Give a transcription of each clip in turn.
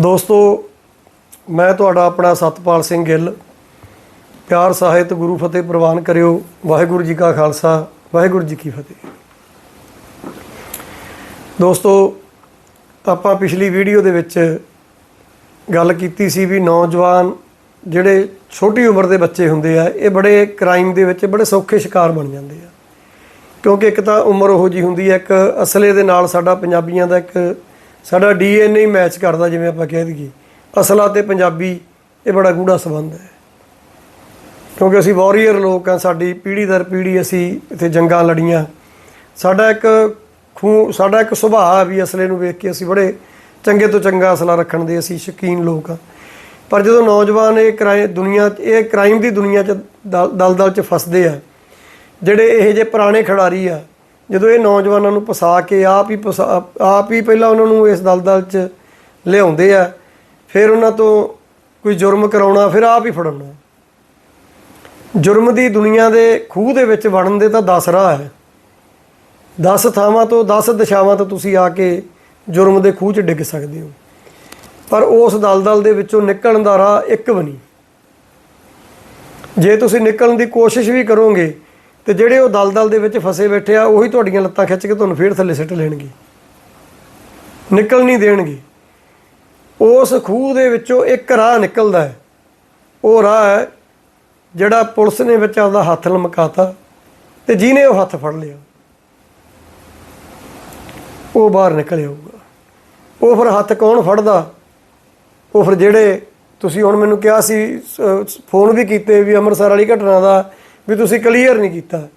ਦੋਸਤੋ, ਮੈਂ ਤੁਹਾਡਾ ਆਪਣਾ ਸਤਪਾਲ ਸਿੰਘ ਗਿੱਲ, ਪਿਆਰ ਸਾਹਿਤ ਗੁਰੂ ਫਤਿਹ ਪ੍ਰਵਾਨ ਕਰਿਓ, ਵਾਹਿਗੁਰੂ ਜੀ ਕਾ ਖਾਲਸਾ, ਵਾਹਿਗੁਰੂ ਜੀ ਕੀ ਫਤਿਹ। ਦੋਸਤੋ, ਆਪਾਂ ਪਿਛਲੀ ਵੀਡੀਓ ਦੇ ਵਿੱਚ ਗੱਲ ਕੀਤੀ ਸੀ ਵੀ ਨੌਜਵਾਨ ਜਿਹੜੇ ਛੋਟੀ ਉਮਰ ਦੇ ਬੱਚੇ ਹੁੰਦੇ ਆ, ਇਹ ਬੜੇ ਕ੍ਰਾਈਮ ਦੇ ਵਿੱਚ ਬੜੇ ਸੌਖੇ ਸ਼ਿਕਾਰ ਬਣ ਜਾਂਦੇ ਆ। ਕਿਉਂਕਿ ਇੱਕ ਤਾਂ ਉਮਰ ਉਹੋ ਜੀ ਹੁੰਦੀ ਹੈ ਇੱਕ ਅਸਲੇ ਦੇ ਨਾਲ ਸਾਡਾ ਪੰਜਾਬੀਆਂ ਦਾ ਇੱਕ ਸਾਡਾ ਡੀਐਨਏ ਮੈਚ ਕਰਦਾ ਜਿਵੇਂ ਆਪਾਂ ਕਹਿ ਦਈਏ। ਅਸਲਾ ਤੇ ਪੰਜਾਬੀ, ਇਹ ਬੜਾ ਗੂੜਾ ਸੰਬੰਧ ਹੈ। ਕਿਉਂਕਿ ਅਸੀਂ ਵਾਰੀਅਰ ਲੋਕ ਆ ਸਾਡੀ ਪੀੜ੍ਹੀ ਦਰ ਪੀੜ੍ਹੀ ਅਸੀਂ ਇੱਥੇ ਜੰਗਾਂ ਲੜੀਆਂ। ਸਾਡਾ ਇੱਕ ਖੂ ਸਾਡਾ ਇੱਕ ਸੁਭਾਅ ਵੀ ਅਸਲੇ ਨੂੰ ਵੇਖ ਕੇ ਅਸੀਂ ਬੜੇ ਚੰਗੇ ਤੋਂ ਚੰਗਾ ਅਸਲਾ ਰੱਖਣ ਦੇ ਅਸੀਂ ਸ਼ੌਕੀਨ ਲੋਕ ਆ ਪਰ ਜਦੋਂ ਨੌਜਵਾਨ ਇਹ ਕ੍ਰਾਈਮ ਦੁਨੀਆ, ਇਹ ਕ੍ਰਾਈਮ ਦੀ ਦੁਨੀਆ 'ਚ ਦਲ- ਦਲਦਲ 'ਚ ਫਸਦੇ ਆ, ਜਿਹੜੇ ਇਹ ਜੇ ਪੁਰਾਣੇ ਖਿਡਾਰੀ ਆ ਜਦੋਂ ਇਹ ਨੌਜਵਾਨਾਂ ਨੂੰ ਪਸਾ ਕੇ ਆਪ ਹੀ ਫਸਾ- ਆਪ ਹੀ ਪਹਿਲਾਂ ਉਹਨਾਂ ਨੂੰ ਇਸ ਦਲਦਲ 'ਚ ਲਿਆਉਂਦੇ ਆ, ਫਿਰ ਉਹਨਾਂ ਤੋਂ ਕੋਈ ਜੁਰਮ ਕਰਾਉਣਾ, ਫਿਰ ਆਪ ਹੀ ਫੜਾਉਣਾ ਜੁਰਮ ਦੀ ਦੁਨੀਆ ਦੇ ਖੂਹ ਦੇ ਵਿੱਚ ਵੜਨ ਦੇ ਤਾਂ 10 ਰਾਹ ਹੈ। 10 ਥਾਵਾਂ ਤੋਂ 10 ਦਿਸ਼ਾਵਾਂ ਤੋਂ ਤੁਸੀਂ ਆ ਕੇ ਜੁਰਮ ਦੇ ਖੂਹ 'ਚ ਡਿੱਗ ਸਕਦੇ ਹੋ। ਪਰ ਉਸ ਦਲਦਲ ਦੇ ਵਿੱਚੋਂ ਨਿਕਲਣ ਦਾ ਰਾਹ ਇੱਕ ਵੀ ਨਹੀਂ। ਜੇ ਤੁਸੀਂ ਨਿਕਲਣ ਦੀ ਕੋਸ਼ਿਸ਼ ਵੀ ਕਰੋਗੇ ਤੇ ਜਿਹੜੇ ਉਹ ਦਲਦਲ ਦੇ ਵਿੱਚ ਫਸੇ ਬੈਠੇ ਆ, ਉਹੀ ਤੁਹਾਡੀਆਂ ਲੱਤਾਂ ਖਿੱਚ ਕੇ ਤੁਹਾਨੂੰ ਫੇਰ ਥੱਲੇ ਸਿੱਟ ਲੈਣਗੇ। ਨਿਕਲ ਨਹੀਂ ਦੇਣਗੇ। ਉਸ ਖੂਹ ਦੇ ਵਿੱਚੋਂ ਇੱਕ ਰਾਹ ਨਿਕਲਦਾ ਹੈ। ਉਹ ਰਾਹ ਹੈ ਜਿਹੜਾ ਪੁਲਿਸ ਨੇ ਵਿੱਚ ਆਪਦਾ ਹੱਥ ਲਮਕਾਤਾ ਤੇ ਜਿਹਨੇ ਉਹ ਹੱਥ ਫੜ ਲਿਆ, ਉਹ ਬਾਹਰ ਨਿਕਲ ਆਊਗਾ। ਉਹ ਫਿਰ ਹੱਥ ਕੌਣ ਫੜਦਾ? ਉਹ ਫਿਰ ਜਿਹੜੇ ਤੁਸੀਂ ਹੁਣ ਮੈਨੂੰ ਕਿਹਾ ਸੀ ਸ- ਫੋਨ ਵੀ ਕੀਤੇ ਵੀ ਅੰਮ੍ਰਿਤਸਰ ਵਾਲੀ ਘਟਨਾ ਦਾ ਵੀ ਤੁਸੀਂ ਕਲੀਅਰ ਨਹੀਂ ਕੀਤਾ।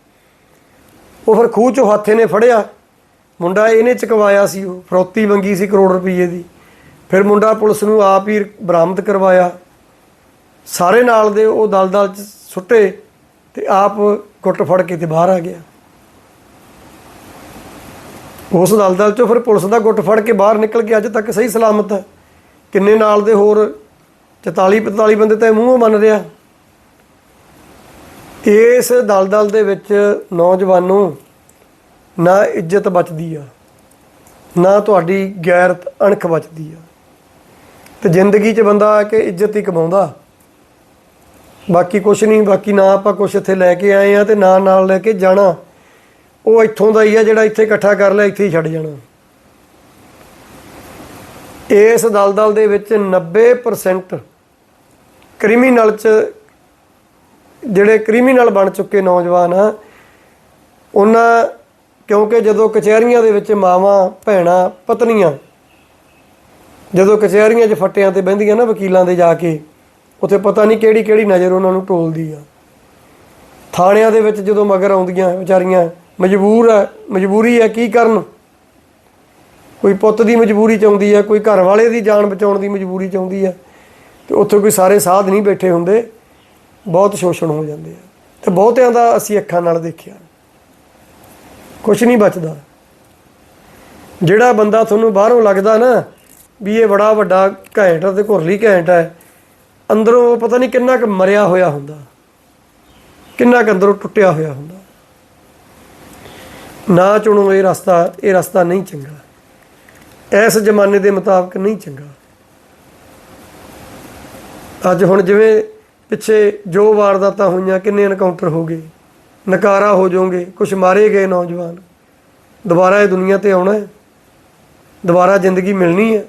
ਉਹ ਫਿਰ ਖੂਹ ਚੋਂ ਹੱਥੇ ਨੇ ਫੜਿਆ। ਮੁੰਡਾ ਇਹਨੇ ਚਕਵਾਇਆ ਸੀ, ਉਹ ਫਰੋਤੀ ਮੰਗੀ ਸੀ ਕਰੋੜ ਰੁਪਏ ਦੀ। ਫਿਰ ਮੁੰਡਾ ਪੁਲਿਸ ਨੂੰ ਆਪ ਹੀ ਬਰਾਮਦ ਕਰਵਾਇਆ। ਸਾਰੇ ਨਾਲ ਦੇ ਉਹ ਦਲਦਲ ਚ ਸੁੱਟੇ ਤੇ ਆਪ ਕੁੱਟ ਫੜ ਕੇ ਤੇ ਬਾਹਰ ਆ ਗਿਆ। ਉਸ ਦਲਦਲ ਚੋਂ ਫਿਰ ਪੁਲਿਸ ਦਾ ਗੁੱਟ ਫੜ ਕੇ ਬਾਹਰ ਨਿਕਲ ਕੇ ਅੱਜ ਤੱਕ ਸਹੀ ਸਲਾਮਤ ਹੈ। ਕਿੰਨੇ ਨਾਲ ਦੇ ਹੋਰ 44 45 ਬੰਦੇ ਤਾਂ ਇਹ ਮੂੰਹੋਂ ਮੰਨ ਰਿਹਾ। ਇਸ ਦਲਦਲ ਦੇ ਵਿੱਚ ਨੌਜਵਾਨ ਨੂੰ ਨਾ ਇੱਜ਼ਤ ਬਚਦੀ ਆ, ਨਾ ਤੁਹਾਡੀ ਗੈਰਤ ਅਣਖ ਬਚਦੀ ਆ। ਤੇ ਜ਼ਿੰਦਗੀ 'ਚ ਬੰਦਾ ਆ ਕੇ ਇੱਜ਼ਤ ਹੀ ਕਮਾਉਂਦਾ। ਬਾਕੀ ਕੁਛ ਨਹੀਂ, ਬਾਕੀ ਨਾ ਆਪਾਂ ਕੁਛ ਇੱਥੇ ਲੈ ਕੇ ਆਏ ਆ ਤੇ ਨਾ ਨਾਲ ਲੈ ਕੇ ਜਾਣਾ। ਉਹ ਇੱਥੋਂ ਦਾ ਹੀ ਆ ਜਿਹੜਾ ਇੱਥੇ ਇਕੱਠਾ ਕਰ ਲਿਆ, ਇੱਥੇ ਹੀ ਛੱਡ ਜਾਣਾ। ਇਸ ਦਲਦਲ ਦੇ ਵਿੱਚ 90% ਕ੍ਰਿਮੀਨਲ ਚ ਜਿਹੜੇ ਕ੍ਰਿਮੀਨਲ ਬਣ ਚੁੱਕੇ ਨੌਜਵਾਨ ਆ ਉਹਨਾਂ, ਕਿਉਂਕਿ ਜਦੋਂ ਕਚਹਿਰੀਆਂ ਦੇ ਵਿੱਚ ਮਾਵਾਂ, ਭੈਣਾਂ, ਪਤਨੀਆਂ ਜਦੋਂ ਕਚਹਿਰੀਆਂ 'ਚ ਫੱਟਿਆਂ ਤੇ ਬਹਿੰਦੀਆਂ ਨਾ ਵਕੀਲਾਂ ਦੇ ਜਾ ਕੇ, ਉੱਥੇ ਪਤਾ ਨਹੀਂ ਕਿਹੜੀ ਕਿਹੜੀ ਨਜ਼ਰ ਉਹਨਾਂ ਨੂੰ ਟੋਲਦੀ ਆ। ਥਾਣਿਆਂ ਦੇ ਵਿੱਚ ਜਦੋਂ ਮਗਰ ਆਉਂਦੀਆਂ ਵਿਚਾਰੀਆਂ, ਮਜਬੂਰ ਆ, ਮਜਬੂਰੀ ਆ ਕੀ ਕਰਨ? ਕੋਈ ਪੁੱਤ ਦੀ ਮਜਬੂਰੀ 'ਚ ਆਉਂਦੀ ਆ, ਕੋਈ ਘਰ ਵਾਲੇ ਦੀ ਜਾਨ ਬਚਾਉਣ ਦੀ ਮਜਬੂਰੀ 'ਚ ਆਉਂਦੀ ਆ, ਤੇ ਉੱਥੇ ਕੋਈ ਸਾਰੇ ਸਾਧ ਨਹੀਂ ਬੈਠੇ ਹੁੰਦੇ। ਬਹੁਤ ਸ਼ੋਸ਼ਣ ਹੋ ਜਾਂਦੇ ਆ। ਤੇ ਬਹੁਤਿਆਂ ਦਾ ਅਸੀਂ ਅੱਖਾਂ ਨਾਲ ਦੇਖਿਆ। ਕੁਝ ਨਹੀਂ ਬਚਦਾ। ਜਿਹੜਾ ਬੰਦਾ ਤੁਹਾਨੂੰ ਬਾਹਰੋਂ ਲੱਗਦਾ ਨਾ, ਵੀ ਇਹ ਬੜਾ ਵੱਡਾ ਘੈਂਟ ਆ ਤੇ ਘੁਰਲੀ ਘੈਂਟ ਹੈ ਅੰਦਰੋਂ ਪਤਾ ਨਹੀਂ ਕਿੰਨਾ ਕੁ ਮਰਿਆ ਹੋਇਆ ਹੁੰਦਾ। ਕਿੰਨਾ ਕੁ ਅੰਦਰੋਂ ਟੁੱਟਿਆ ਹੋਇਆ ਹੁੰਦਾ। ਨਾ ਚੁਣੋ ਇਹ ਰਸਤਾ ਇਹ ਰਸਤਾ ਨਹੀਂ ਚੰਗਾ। ਇਸ ਜ਼ਮਾਨੇ ਦੇ ਮੁਤਾਬਕ ਨਹੀਂ ਚੰਗਾ। ਅੱਜ ਹੁਣ ਜਿਵੇਂ ਪਿੱਛੇ ਜੋ ਵਾਰਦਾਤਾਂ ਹੋਈਆਂ, ਕਿੰਨੇ ਐਨਕਾਊਂਟਰ ਹੋ ਗਏ? ਨਕਾਰਾ ਹੋ ਜਾਓਗੇ ਕੁਝ ਮਾਰੇ ਗਏ ਨੌਜਵਾਨ। ਦੁਬਾਰਾ ਇਹ ਦੁਨੀਆ ਤੇ ਆਉਣਾ ਹੈ। ਦੁਬਾਰਾ ਜ਼ਿੰਦਗੀ ਮਿਲਣੀ ਹੈ।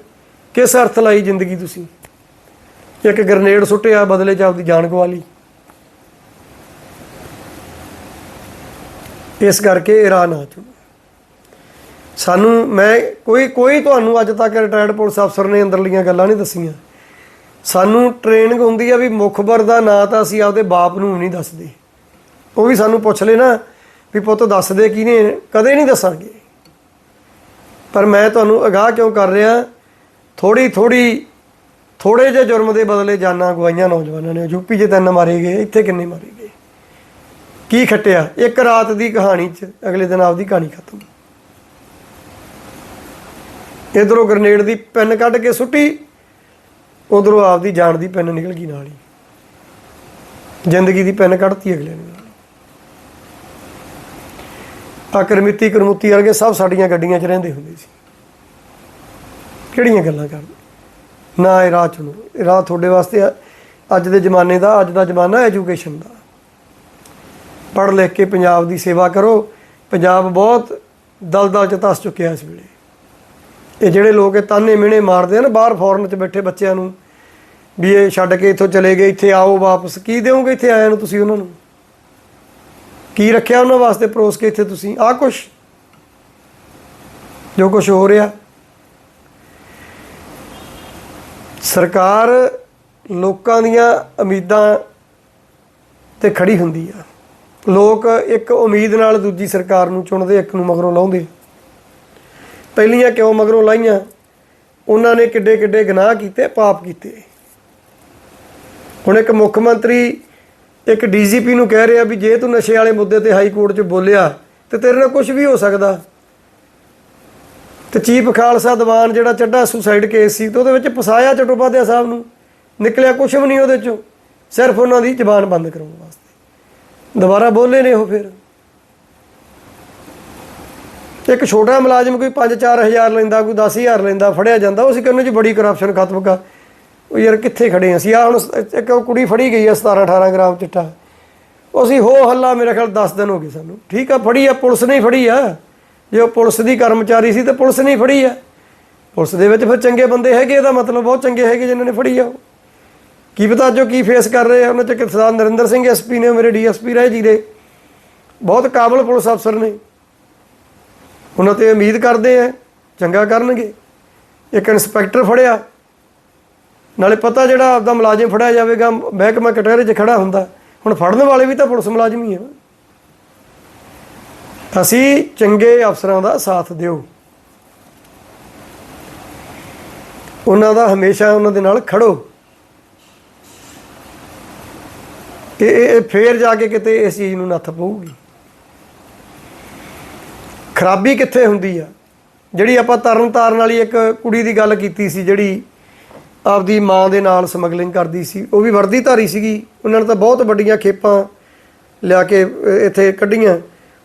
ਕਿਸ ਅਰਥ ਲਈ ਜ਼ਿੰਦਗੀ ਤੁਸੀਂ? ਇੱਕ ਗ੍ਰਨੇਡ ਸੁੱਟਿਆ, ਬਦਲੇ ਚ ਆਪਦੀ ਜਾਨ ਗਵਾ ਲਈ। ਇਸ ਕਰਕੇ ਇਹ ਰਾਹ ਨਾ ਚੁਣੋ। ਸਾਨੂੰ, ਮੈਂ ਕੋਈ ਕੋਈ ਤੁਹਾਨੂੰ ਅੱਜ ਤੱਕ ਰਿਟਾਇਰਡ ਪੁਲਿਸ ਅਫਸਰ ਨੇ ਅੰਦਰਲੀਆਂ ਗੱਲਾਂ ਨਹੀਂ ਦੱਸੀਆਂ। ਸਾਨੂੰ ਟ੍ਰੇਨਿੰਗ ਹੁੰਦੀ ਆ ਵੀ ਮੁਖਬਰ ਦਾ ਨਾਂ ਤਾਂ ਅਸੀਂ ਆਪਦੇ ਬਾਪ ਨੂੰ ਨਹੀਂ ਦੱਸਦੇ। ਉਹ ਵੀ ਸਾਨੂੰ ਪੁੱਛ ਲੈ ਨਾ ਵੀ ਪੁੱਤ ਦੱਸਦੇ ਕਿਹਨੇ ਕਦੇ ਨਹੀਂ ਦੱਸਾਂਗੇ। ਪਰ ਮੈਂ ਤੁਹਾਨੂੰ ਅਗਾਹ ਕਿਉਂ ਕਰ ਰਿਹਾ? ਥੋੜੀ ਥੋੜੀ ਥੋੜੇ ਜਿਹੇ ਜੁਰਮ ਦੇ ਬਦਲੇ ਜਾਨਾਂ ਗਵਾਈਆਂ ਨੌਜਵਾਨਾਂ ਨੇ। ਯੂਪੀ 'ਚ ਤਿੰਨ ਮਾਰੇ ਗਏ, ਇੱਥੇ ਕਿੰਨੇ ਮਾਰੇ ਗਏ? ਕੀ ਖੱਟਿਆ? ਇੱਕ ਰਾਤ ਦੀ ਕਹਾਣੀ 'ਚ ਅਗਲੇ ਦਿਨ ਆਪਦੀ ਕਹਾਣੀ ਖਤਮ। ਇਧਰੋਂ ਗ੍ਰਨੇਡ ਦੀ ਪੈਨ ਕੱਢ ਕੇ ਸੁੱਟੀ। ਉਧਰੋਂ ਆਪਦੀ ਜਾਨ ਦੀ ਪੈਨ ਨਿਕਲ ਗਈ ਨਾਲ ਹੀ। ਜ਼ਿੰਦਗੀ ਦੀ ਪੈਨ ਕੱਢਤੀ ਅਗਲੇ ਨੇ। ਆ ਕਰਮੁਤੀ ਕਰਮੁੱਤੀ ਵਰਗੇ ਸਭ ਸਾਡੀਆਂ ਗੱਡੀਆਂ 'ਚ ਰਹਿੰਦੇ ਹੁੰਦੇ ਸੀ। ਕਿਹੜੀਆਂ ਗੱਲਾਂ ਕਰਦੇ? ਨਾ ਇਹ ਰਾਹ ਚੁਣੋ। ਇਹ ਰਾਹ ਤੁਹਾਡੇ ਵਾਸਤੇ ਅੱਜ ਦੇ ਜ਼ਮਾਨੇ ਦਾ, ਅੱਜ ਦਾ ਜ਼ਮਾਨਾ ਐਜੂਕੇਸ਼ਨ ਦਾ। ਪੜ੍ਹ ਲਿਖ ਕੇ ਪੰਜਾਬ ਦੀ ਸੇਵਾ ਕਰੋ। ਪੰਜਾਬ ਬਹੁਤ ਦਲਦਲ ਚ ਤਸ ਚੁੱਕਿਆ ਇਸ ਵੇਲੇ। ਇਹ ਜਿਹੜੇ ਲੋਕ ਇਹ ਤਾਨੇ ਮਿਹਣੇ ਮਾਰਦੇ ਆ ਨਾ ਬਾਹਰ ਫੋਰਨ ਚ ਬੈਠੇ ਬੱਚਿਆਂ ਨੂੰ, ਵੀ ਇਹ ਛੱਡ ਕੇ ਇੱਥੋਂ ਚਲੇ ਗਏ, ਇੱਥੇ ਆਓ ਵਾਪਸ, ਕੀ ਦਿਓਗੇ ਇੱਥੇ ਆਇਆਂ ਨੂੰ ਤੁਸੀਂ ਉਹਨਾਂ ਨੂੰ? ਕੀ ਰੱਖਿਆ ਉਹਨਾਂ ਵਾਸਤੇ ਪਰੋਸ ਕੇ ਇੱਥੇ ਤੁਸੀਂ? ਆਹ ਕੁਛ? ਜੋ ਕੁਛ ਹੋ ਰਿਹਾ। ਸਰਕਾਰ ਲੋਕਾਂ ਦੀਆਂ ਉਮੀਦਾਂ ਤੇ ਖੜੀ ਹੁੰਦੀ ਆ। ਲੋਕ ਇੱਕ ਉਮੀਦ ਨਾਲ ਦੂਜੀ ਸਰਕਾਰ ਨੂੰ ਚੁਣਦੇ, ਇੱਕ ਨੂੰ ਮਗਰੋਂ ਲਾਉਂਦੇ। ਪਹਿਲੀਆਂ ਕਿਉਂ ਮਗਰੋਂ ਲਾਈਆਂ? ਉਹਨਾਂ ਨੇ ਕਿੱਡੇ ਕਿੱਡੇ ਗੁਨਾਹ ਕੀਤੇ, ਪਾਪ ਕੀਤੇ। ਹੁਣ ਇੱਕ ਮੁੱਖ ਮੰਤਰੀ ਇੱਕ ਡੀਜੀਪੀ ਨੂੰ ਕਹਿ ਰਿਹਾ ਵੀ ਜੇ ਤੂੰ ਨਸ਼ੇ ਵਾਲੇ ਮੁੱਦੇ ਤੇ ਹਾਈ ਕੋਰਟ 'ਚ ਬੋਲਿਆ, ਤੇ ਤੇਰੇ ਨਾਲ ਕੁਝ ਵੀ ਹੋ ਸਕਦਾ। ਤੇ ਚੀਫ ਖਾਲਸਾ ਦੀਵਾਨ ਜਿਹੜਾ ਚੱਡਾ ਸੁਸਾਈਡ ਕੇਸ ਸੀ, ਤੇ ਉਹਦੇ ਵਿੱਚ ਫਸਾਇਆ ਚਟੋਪਾਧਿਆ ਸਾਹਿਬ ਨੂੰ। ਨਿਕਲਿਆ ਕੁਝ ਵੀ ਨਹੀਂ ਉਹਦੇ ਚੋਂ। ਸਿਰਫ ਉਹਨਾਂ ਦੀ ਜ਼ਬਾਨ ਬੰਦ ਕਰਾਉਣ ਵਾਸਤੇ। ਦੁਬਾਰਾ ਬੋਲੇ ਨੇ ਉਹ ਫਿਰ। ਇੱਕ ਛੋਟਾ ਮੁਲਾਜ਼ਮ ਕੋਈ 5-4000 ਲੈਂਦਾ, ਕੋਈ 10000 ਲੈਂਦਾ, ਫੜਿਆ ਜਾਂਦਾ, ਉਹ ਅਸੀਂ ਕਹਿੰਦੇ ਜੀ ਬੜੀ ਕਰਪਸ਼ਨ ਖਤਮ ਕਰ ਉਹ ਯਾਰ ਕਿੱਥੇ ਖੜੇ ਅਸੀਂ ਆ ਹੁਣ ਇੱਕ ਉਹ ਕੁੜੀ ਫੜੀ ਗਈ ਆ 17-18 ਗ੍ਰਾਮ ਚਿੱਟਾ। ਉਹ ਅਸੀਂ ਹੋ ਹੱਲਾ, ਮੇਰੇ ਖਿਆਲ 10 ਦਿਨ ਹੋ ਗਏ ਸਾਨੂੰ। ਠੀਕ ਆ, ਫੜੀ ਆ, ਪੁਲਿਸ ਨਹੀਂ ਫੜੀ ਆ। ਜੇ ਉਹ ਪੁਲਿਸ ਦੀ ਕਰਮਚਾਰੀ ਸੀ ਤੇ ਪੁਲਿਸ ਨਹੀਂ ਫੜੀ ਆ। ਪੁਲਿਸ ਦੇ ਵਿੱਚ ਫਿਰ ਚੰਗੇ ਬੰਦੇ ਹੈਗੇ, ਇਹਦਾ ਮਤਲਬ ਬਹੁਤ ਚੰਗੇ ਹੈਗੇ ਜਿਨ੍ਹਾਂ ਨੇ ਫੜੀ ਆ ਉਹ। ਕੀ ਪਤਾ ਜੋ ਕੀ ਫੇਸ ਕਰ ਰਹੇ ਆ? ਉਹਨਾਂ ਚ ਕਿਸਾਨ ਨਰਿੰਦਰ ਸਿੰਘ ਐਸਪੀ ਨੇ ਮੇਰੇ ਡੀਐਸਪੀ ਰਹੇ ਜੀ ਦੇ। ਬਹੁਤ ਕਾਬਲ ਪੁਲਿਸ ਅਫਸਰ ਨੇ। ਉਹਨਾਂ ਤੇ ਉਮੀਦ ਕਰਦੇ ਆ ਚੰਗਾ ਕਰਨਗੇ। ਇੱਕ ਇਨਸਪੈਕਟਰ ਫੜਿਆ। ਨਾਲੇ ਪਤਾ ਜਿਹੜਾ ਆਪਦਾ ਮੁਲਾਜ਼ਮ ਫੜਿਆ ਜਾਵੇਗਾ, ਮਹਿਕਮਾ ਕਟਹਿਰੇ 'ਚ ਖੜਾ ਹੁੰਦਾ। ਹੁਣ ਫੜਨ ਵਾਲੇ ਵੀ ਤਾਂ ਪੁਲਿਸ ਮੁਲਾਜ਼ਮ ਹੀ ਆ। ਅਸੀਂ ਚੰਗੇ ਅਫਸਰਾਂ ਦਾ ਸਾਥ ਦਿਓ। ਉਹਨਾਂ ਦਾ ਹਮੇਸ਼ਾ ਉਹਨਾਂ ਦੇ ਨਾਲ ਖੜੋ। ਇਹ ਇਹ ਇਹ ਫੇਰ ਜਾ ਕੇ ਕਿਤੇ ਇਸ ਚੀਜ਼ ਨੂੰ ਨੱਥ ਪਊਗੀ। ਖਰਾਬੀ ਕਿੱਥੇ ਹੁੰਦੀ ਆ? ਜਿਹੜੀ ਆਪਾਂ ਤਰਨ ਤਾਰਨ ਵਾਲੀ ਇੱਕ ਕੁੜੀ ਦੀ ਗੱਲ ਕੀਤੀ ਸੀ, ਜਿਹੜੀ ਆਪਦੀ ਮਾਂ ਦੇ ਨਾਲ ਸਮਗਲਿੰਗ ਕਰਦੀ ਸੀ, ਉਹ ਵੀ ਵਰਦੀ ਧਾਰੀ ਸੀਗੀ। ਉਹਨਾਂ ਨੇ ਤਾਂ ਬਹੁਤ ਵੱਡੀਆਂ ਖੇਪਾਂ ਲਿਆ ਕੇ ਇੱਥੇ ਕੱਢੀਆਂ।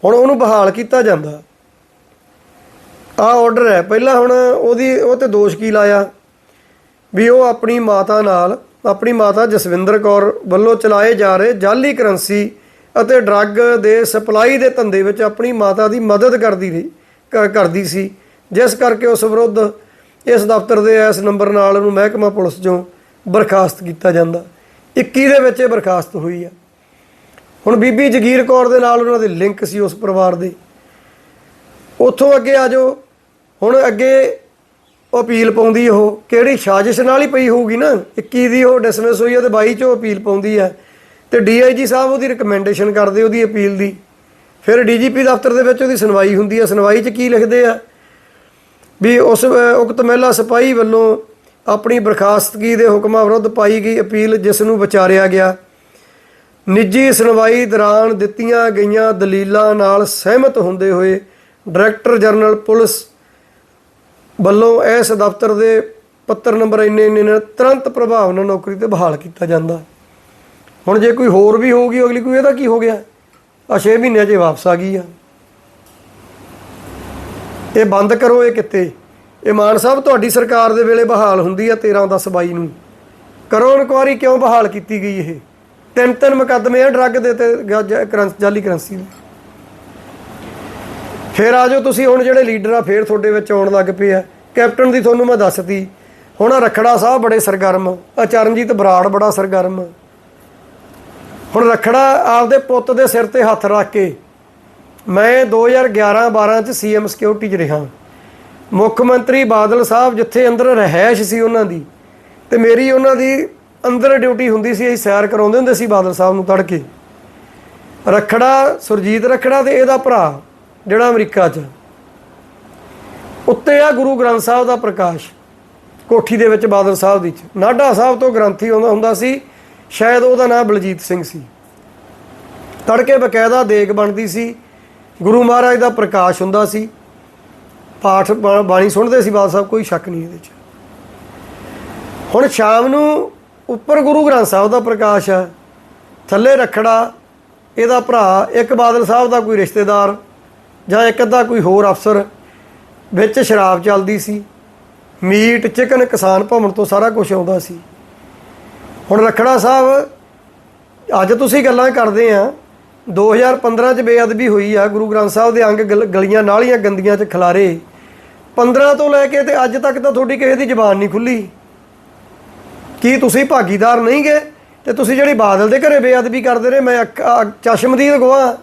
ਹੁਣ ਉਹਨੂੰ ਬਹਾਲ ਕੀਤਾ ਜਾਂਦਾ। ਆਹ ਆਰਡਰ ਹੈ। ਪਹਿਲਾਂ ਹੁਣ ਉਹਦੀ, ਉਹ ਤੇ ਦੋਸ਼ ਕੀ ਲਾਇਆ? ਵੀ ਉਹ ਆਪਣੀ ਮਾਤਾ ਨਾਲ, ਆਪਣੀ ਮਾਤਾ ਜਸਵਿੰਦਰ ਕੌਰ ਵੱਲੋਂ ਚਲਾਏ ਜਾ ਰਹੇ ਜਾਲੀ ਕਰੰਸੀ ਅਤੇ ਡਰੱਗ ਦੇ ਸਪਲਾਈ ਦੇ ਧੰਦੇ ਵਿੱਚ ਆਪਣੀ ਮਾਤਾ ਦੀ ਮਦਦ ਕਰਦੀ ਰਹੀ, ਕ- ਕਰਦੀ ਸੀ। ਜਿਸ ਕਰਕੇ ਉਸ ਵਿਰੁੱਧ ਇਸ ਦਫ਼ਤਰ ਦੇ ਇਸ ਨੰਬਰ ਨਾਲ ਉਹਨੂੰ ਮਹਿਕਮਾ ਪੁਲਿਸ ਚੋਂ ਬਰਖਾਸਤ ਕੀਤਾ ਜਾਂਦਾ। 21 ਦੇ ਵਿੱਚ ਇਹ ਬਰਖਾਸਤ ਹੋਈ ਆ। ਹੁਣ ਬੀਬੀ ਜਗੀਰ ਕੌਰ ਦੇ ਨਾਲ ਉਹਨਾਂ ਦੇ ਲਿੰਕ ਸੀ ਉਸ ਪਰਿਵਾਰ ਦੇ। ਉੱਥੋਂ ਅੱਗੇ ਆ ਜਾਓ। ਹੁਣ ਅੱਗੇ ਅਪੀਲ ਪਾਉਂਦੀ ਉਹ, ਕਿਹੜੀ ਸਾਜ਼ਿਸ਼ ਨਾਲ ਹੀ ਪਈ ਹੋਊਗੀ ਨਾ? 21 ਦੀ ਉਹ ਡਿਸਮਿਸ ਹੋਈ ਹੈ ਤੇ 22 ਚੋਂ ਅਪੀਲ ਪਾਉਂਦੀ ਹੈ ਤੇ ਡੀਆਈਜੀ ਸਾਹਿਬ ਉਹਦੀ ਰეკਮੈਂਡੇਸ਼ਨ ਕਰਦੇ ਉਹਦੀ ਅਪੀਲ ਦੀ। ਫਿਰ ਡੀਜੀਪੀ ਦਫ਼ਤਰ ਦੇ ਵਿੱਚ ਉਹਦੀ ਸੁਣਵਾਈ ਹੁੰਦੀ ਹੈ ਸੁਣਵਾਈ 'ਚ ਕੀ ਲਿਖਦੇ ਆ? ਵੀ ਉਸ ਉਕਤ ਮਹਿਲਾ ਸਿਪਾਹੀ ਵੱਲੋਂ ਆਪਣੀ ਬਰਖਾਸਤਗੀ ਦੇ ਹੁਕਮਾਂ ਵਿਰੁੱਧ ਪਾਈ ਗਈ ਅਪੀਲ ਜਿਸ ਨੂੰ ਵਿਚਾਰਿਆ ਗਿਆ। ਨਿੱਜੀ ਸੁਣਵਾਈ ਦੌਰਾਨ ਦਿੱਤੀਆਂ ਗਈਆਂ ਦਲੀਲਾਂ ਨਾਲ ਸਹਿਮਤ ਹੁੰਦੇ ਹੋਏ ਡਾਇਰੈਕਟਰ ਜਨਰਲ ਪੁਲਿਸ ਵੱਲੋਂ ਇਸ ਦਫ਼ਤਰ ਦੇ ਪੱਤਰ ਨੰਬਰ ਇੰਨੇ ਇੰਨੇ ਨਾਲ ਤੁਰੰਤ ਪ੍ਰਭਾਵ ਨਾਲ ਨੌਕਰੀ ਤੇ ਬਹਾਲ ਕੀਤਾ ਜਾਂਦਾ। ਹੁਣ ਜੇ ਕੋਈ ਹੋਰ ਵੀ ਹੋਊਗੀ, ਅਗਲੀ ਕੋਈ ਇਹਦਾ ਕੀ ਹੋ ਗਿਆ? ਆ 6 ਮਹੀਨਿਆਂ 'ਚ ਵਾਪਸ ਆ ਗਈ ਆ। ਇਹ ਬੰਦ ਕਰੋ ਇਹ ਕਿੱਤੇ। ਇਹ ਮਾਨ ਸਾਹਿਬ, ਤੁਹਾਡੀ ਸਰਕਾਰ ਦੇ ਵੇਲੇ ਬਹਾਲ ਹੁੰਦੀ ਆ 13 10 22 ਨੂੰ। ਕਰੋ ਇਨਕੁਆਰੀ ਕਿਉਂ ਬਹਾਲ ਕੀਤੀ ਗਈ ਇਹ? ਤਿੰਨ ਤਿੰਨ ਮੁਕੱਦਮੇ ਆ ਡਰੱਗ ਦੇ ਤੇ ਗ- ਜਾਲੀ ਕਰੰਸੀ ਦੇ। ਫਿਰ ਆ ਜਾਓ ਤੁਸੀਂ, ਹੁਣ ਜਿਹੜੇ ਲੀਡਰ ਆ, ਫੇਰ ਤੁਹਾਡੇ ਵਿੱਚ ਆਉਣ ਲੱਗ ਪਏ ਆ। ਕੈਪਟਨ ਦੀ ਤੁਹਾਨੂੰ ਮੈਂ ਦੱਸਤੀ। ਹੁਣ ਆਹ ਰਖੜਾ ਸਾਹਿਬ ਬੜੇ ਸਰਗਰਮ ਆ। ਚਰਨਜੀਤ ਬਰਾੜ ਬੜਾ ਸਰਗਰਮ ਆ। ਹੁਣ ਰਖੜਾ ਆਪਦੇ ਪੁੱਤ ਦੇ ਸਿਰ ਤੇ ਹੱਥ ਰੱਖ ਕੇ ਮੈਂ 2011-12 ਚ ਸੀਐਮ ਸਿਕਿਉਰਿਟੀ 'ਚ ਰਿਹਾ। ਮੁੱਖ ਮੰਤਰੀ ਬਾਦਲ ਸਾਹਿਬ ਜਿੱਥੇ ਅੰਦਰ ਰਹਿائش ਸੀ ਉਹਨਾਂ ਦੀ ਤੇ ਮੇਰੀ ਉਹਨਾਂ ਦੀ ਅੰਦਰ ਡਿਊਟੀ ਹੁੰਦੀ ਸੀ, ਅਸੀਂ ਸੈਰ ਕਰਾਉਂਦੇ ਹੁੰਦੇ ਸੀ ਬਾਦਲ ਸਾਹਿਬ ਨੂੰ ਤੜ ਕੇ ਰਖੜਾ, ਸੁਰਜੀਤ ਰਖੜਾ ਤੇ ਇਹਦਾ ਭਰਾ ਜਿਹੜਾ ਅਮਰੀਕਾ 'ਚ। ਉੱਤੇ ਆ ਗੁਰੂ ਗ੍ਰੰਥ ਸਾਹਿਬ ਦਾ ਪ੍ਰਕਾਸ਼, ਕੋਠੀ ਦੇ ਵਿੱਚ ਬਾਦਲ ਸਾਹਿਬ ਦੀ ਨਾਡਾ ਸਾਹਿਬ ਤੋਂ ਗ੍ਰੰਥੀ ਆਉਂਦਾ ਹੁੰਦਾ ਸੀ ਸ਼ਾਇਦ ਉਹਦਾ ਨਾਮ ਬਲਜੀਤ ਸਿੰਘ ਸੀ। ਤੜਕੇ ਬਕਾਇਦਾ ਦੇਗ ਬਣਦੀ ਸੀ। ਗੁਰੂ ਮਹਾਰਾਜ ਦਾ ਪ੍ਰਕਾਸ਼ ਹੁੰਦਾ ਸੀ। ਪਾਠ ਬਾ- ਬਾਣੀ ਸੁਣਦੇ ਸੀ ਬਾਦਲ ਸਾਹਿਬ, ਕੋਈ ਸ਼ੱਕ ਨਹੀਂ ਇਹਦੇ 'ਚ। ਹੁਣ ਸ਼ਾਮ ਨੂੰ ਉੱਪਰ ਗੁਰੂ ਗ੍ਰੰਥ ਸਾਹਿਬ ਦਾ ਪ੍ਰਕਾਸ਼ ਹੈ। ਥੱਲੇ ਰਖੜਾ, ਇਹਦਾ ਭਰਾ, ਇੱਕ ਬਾਦਲ ਸਾਹਿਬ ਦਾ ਕੋਈ ਰਿਸ਼ਤੇਦਾਰ ਜਾਂ ਇੱਕ ਅੱਧਾ ਕੋਈ ਹੋਰ ਅਫਸਰ ਵਿੱਚ ਸ਼ਰਾਬ ਚੱਲਦੀ ਸੀ। ਮੀਟ, ਚਿਕਨ, ਕਿਸਾਨ ਭਵਨ ਤੋਂ ਸਾਰਾ ਕੁਝ ਆਉਂਦਾ ਸੀ। ਹੁਣ ਰਖੜਾ ਸਾਹਿਬ, ਅੱਜ ਤੁਸੀਂ ਗੱਲਾਂ ਕਰਦੇ ਆ। 2015 ਚ ਬੇਅਦਬੀ ਹੋਈ ਆ, ਗੁਰੂ ਗ੍ਰੰਥ ਸਾਹਿਬ ਦੇ ਅੰਗ ਗਲ- ਗਲੀਆਂ ਨਾਲੀਆਂ ਗੰਦੀਆਂ ਚ ਖਿਲਾਰੇ। 15 ਤੋਂ ਲੈ ਕੇ ਤੇ ਅੱਜ ਤੱਕ ਤਾਂ ਤੁਹਾਡੀ ਕਿਸੇ ਦੀ ਜ਼ਬਾਨ ਨਹੀਂ ਖੁੱਲੀ। ਕੀ ਤੁਸੀਂ ਭਾਗੀਦਾਰ ਨਹੀਂ ਗਏ? ਤੇ ਤੁਸੀਂ ਜਿਹੜੀ ਬਾਦਲ ਦੇ ਘਰੇ ਬੇਅਦਬੀ ਕਰਦੇ ਰਹੇ, ਮੈਂ ਅੱਖ- ਅ- ਚਸ਼ਮਦੀਦ ਗਵਾਹ।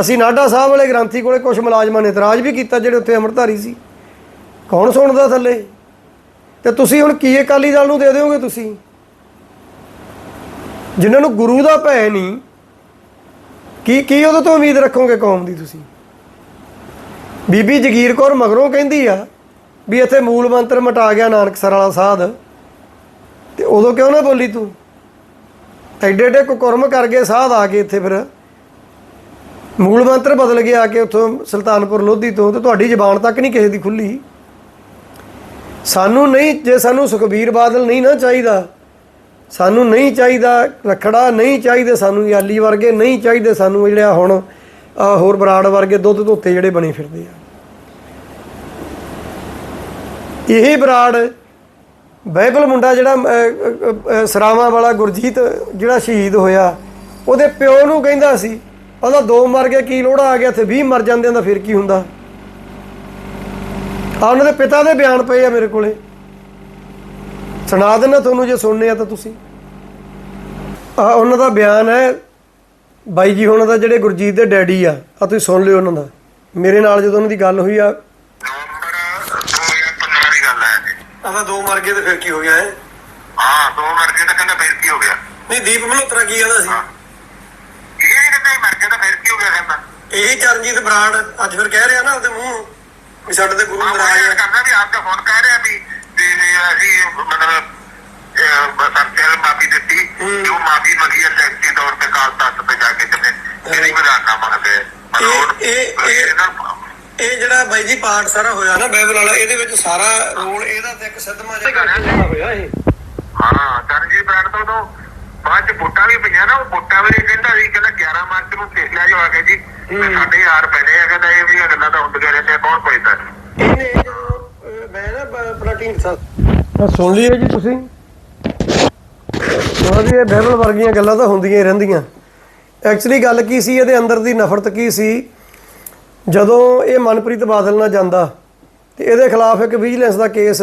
ਅਸੀਂ ਨਾਡਾ ਸਾਹਿਬ ਵਾਲੇ ਗ੍ਰੰਥੀ ਕੋਲੇ ਕੁਝ ਮੁਲਾਜ਼ਮਾਂ ਨੇ ਇਤਰਾਜ਼ ਵੀ ਕੀਤਾ ਜਿਹੜੇ ਉੱਥੇ ਅੰਮ੍ਰਿਤਧਾਰੀ ਸੀ। ਕੌਣ ਸੁਣਦਾ ਥੱਲੇ? ਤੇ ਤੁਸੀਂ ਹੁਣ ਕੀ ਅਕਾਲੀ ਦਲ ਨੂੰ ਦੇ ਦਿਓਗੇ ਤੁਸੀਂ? ਜਿਨ੍ਹਾਂ ਨੂੰ ਗੁਰੂ ਦਾ ਭੈ ਨਹੀਂ, ਕੀ ਕੀ ਉਹਦੇ ਤੋਂ ਉਮੀਦ ਰੱਖੋਗੇ ਕੌਮ ਦੀ ਤੁਸੀਂ? ਬੀਬੀ ਜਗੀਰ ਕੌਰ ਮਗਰੋਂ ਕਹਿੰਦੀ ਆ ਵੀ ਇੱਥੇ ਮੂਲ ਮੰਤਰ ਮਟਾ ਗਿਆ ਨਾਨਕਸਰ ਵਾਲਾ ਸਾਧ। ਤੇ ਉਦੋਂ ਕਿਉਂ ਨਾ ਬੋਲੀ ਤੂੰ? ਐਡੇ ਐਡੇ ਕੁਕਰਮ ਕਰ ਗਏ ਸਾਧ ਆ ਕੇ ਇੱਥੇ ਫਿਰ। ਮੂਲ ਮੰਤਰ ਬਦਲ ਗਿਆ ਕਿ ਉੱਥੋਂ ਸੁਲਤਾਨਪੁਰ ਲੋਧੀ ਤੋਂ ਤੇ ਤੁਹਾਡੀ ਜ਼ਬਾਨ ਤੱਕ ਨਹੀਂ ਕਿਸੇ ਦੀ ਖੁੱਲੀ। ਸਾਨੂੰ ਨਹੀਂ, ਜੇ ਸਾਨੂੰ ਸੁਖਬੀਰ ਬਾਦਲ ਨਹੀਂ ਨਾ ਚਾਹੀਦਾ ਸਾਨੂੰ ਨਹੀਂ ਚਾਹੀਦਾ ਰਖੜਾ ਨਹੀਂ ਚਾਹੀਦੇ ਸਾਨੂੰ ਯਾਲੀ ਵਰਗੇ ਨਹੀਂ ਚਾਹੀਦੇ ਸਾਨੂੰ ਜਿਹੜੇ ਆ ਹੁਣ ਹੋਰ ਬਰਾੜ ਵਰਗੇ ਦੁੱਧ ਧੋਤੇ ਜਿਹੜੇ ਬਣੇ ਫਿਰਦੇ ਆ। ਇਹੀ ਬਰਾੜ ਬਾਈਬਲ ਮੁੰਡਾ ਜਿਹੜਾ ਅਹ, ਸਰਾਵਾਂ ਵਾਲਾ ਗੁਰਜੀਤ ਜਿਹੜਾ ਸ਼ਹੀਦ ਹੋਇਆ ਉਹਦੇ ਪਿਓ ਨੂੰ ਕਹਿੰਦਾ ਸੀ ਉਹਦਾ ਦੋ ਮਰ ਗਏ ਕੀ ਲੋੜਾ ਆ ਗਿਆ ਇੱਥੇ 20 ਮਰ ਜਾਂਦੇ ਤਾਂ ਫਿਰ ਕੀ ਹੁੰਦਾ? ਆ ਉਹਨਾਂ ਦੇ ਪਿਤਾ ਦੇ ਬਿਆਨ ਪਏ ਆ ਮੇਰੇ ਕੋਲੇ। ਸੁਣਾ ਦੇਣਾ ਤੁਹਾਨੂੰ ਜੇ ਸੁਣਨੇ ਆ ਤਾਂ ਤੁਸੀਂ। ਆ ਉਹਨਾਂ ਦਾ ਬਿਆਨ ਹੈ ਬਾਈ ਜੀ ਉਹਨਾਂ ਦਾ ਜਿਹੜੇ ਗੁਰਜੀਤ ਦੇ ਡੈਡੀ ਆ ਆ ਤੁਸੀਂ ਸੁਣ ਲਿਓ ਉਹਨਾਂ ਦਾ। ਮੇਰੇ ਨਾਲ ਜਦੋਂ ਉਹਨਾਂ ਦੀ ਗੱਲ ਹੋਈ ਆ। 2015 ਦੀ ਗੱਲ ਹੈ ਇਹ। ਆਹ ਦੋ ਮਰ ਗਏ ਤੇ ਫਿਰ ਕੀ ਹੋ ਗਿਆ ਹੈ ਹਾਂ ਦੋ ਮਰ ਗਏ ਤਾਂ ਕਹਿੰਦਾ ਫਿਰ ਕੀ ਹੋ ਗਿਆ? ਨਹੀਂ ਦੀਪ ਮਲਹੋਤਰਾ ਕੀ ਕਹਿੰਦਾ ਸੀ? ਇਹ ਕਹਿੰਦਾ ਮਰ ਗਿਆ ਤਾਂ ਫਿਰ ਕੀ ਹੋ ਗਿਆ ਕਹਿੰਦਾ। ਇਹੀ ਚਰਨਜੀਤ ਬਰਾੜ ਅੱਜ ਫਿਰ ਕਹਿ ਰਿਹਾ ਨਾ ਉਹਦੇ ਮੂੰਹ ਵੀ ਸਾਡੇ ਤੇ ਗੁਰੂ ਆ ਕਰਦਾ ਵੀ ਆਪ ਦਾ ਫੋਨ ਕਹਿ ਰਿਹਾ ਵੀ ਤੇ ਅਸੀਂ ਮਤਲਬ ਸਰਕਾਰ ਮਾਫੀ ਦਿੱਤੀ ਜੋ ਮਾਫੀ ਮੰਗੀ ਹੈ ਟੈਕਸੀ ਤੌਰ ਤੇ ਕਾਲ ਤੱਕ ਤੇ ਜਾ ਕੇ ਜਿਵੇਂ ਜਿਹੜੀ ਵਿਧਾਨਨਾ ਮੰਗਦੇ। ਮਤਲਬ ਇਹ- ਜਿਹੜਾ ਬਾਈ ਜੀ ਪਾਠ ਸਾਰਾ ਹੋਇਆ ਨਾ ਬਾਈਬਲ ਵਾਲਾ ਇਹਦੇ ਵਿੱਚ ਸਾਰਾ ਰੋਲ ਇਹਦਾ ਤੇ ਇੱਕ ਸਦਮਾ ਜਿਹਾ ਹੋਇਆ ਇਹ। ਹਾਂ ਚਰਨਜੀਤ ਬ੍ਰਾਂਡ ਤੋਂ ਤੋਂ ਬਾਅਦ ਚ ਵੋਟਾਂ ਵੀ ਪਈਆਂ ਨਾ ਉਹ ਵੋਟਾਂ ਵੇਲੇ ਕਹਿੰਦਾ ਸੀ ਕਹਿੰਦਾ 11 ਮਾਰਚ ਨੂੰ ਫੈਸਲਾ ਜੋ ਆ ਗਿਆ ਜੀ ਸਾਡੇ ਯਾਰ ਪੈਣੇ ਆ ਕਹਿੰਦਾ ਇਹ ਵੀ ਗੱਲਾਂ ਤਾਂ ਹੁੰਦੀਆਂ ਰਹਿੰਦੀਆਂ ਕੌਣ ਪੁੱਛਦਾ? ਇਹਨੇ ਮੈਂ ਨਾ ਬ- ਆਪਣਾ ਸੁਣ ਲਈਏ ਜੀ ਤੁਸੀਂ। ਉਹਨਾਂ ਦੀ ਇਹ ਬਾਈਬਲ ਵਰਗੀਆਂ ਗੱਲਾਂ ਤਾਂ ਹੁੰਦੀਆਂ ਹੀ ਰਹਿੰਦੀਆਂ। ਐਕਚੁਅਲੀ ਗੱਲ ਕੀ ਸੀ, ਇਹਦੇ ਅੰਦਰ ਦੀ ਨਫ਼ਰਤ ਕੀ ਸੀ? ਜਦੋਂ ਇਹ ਮਨਪ੍ਰੀਤ ਬਾਦਲ ਨਾਲ ਜਾਂਦਾ, ਤੇ ਇਹਦੇ ਖਿਲਾਫ ਇੱਕ ਵਿਜੀਲੈਂਸ ਦਾ ਕੇਸ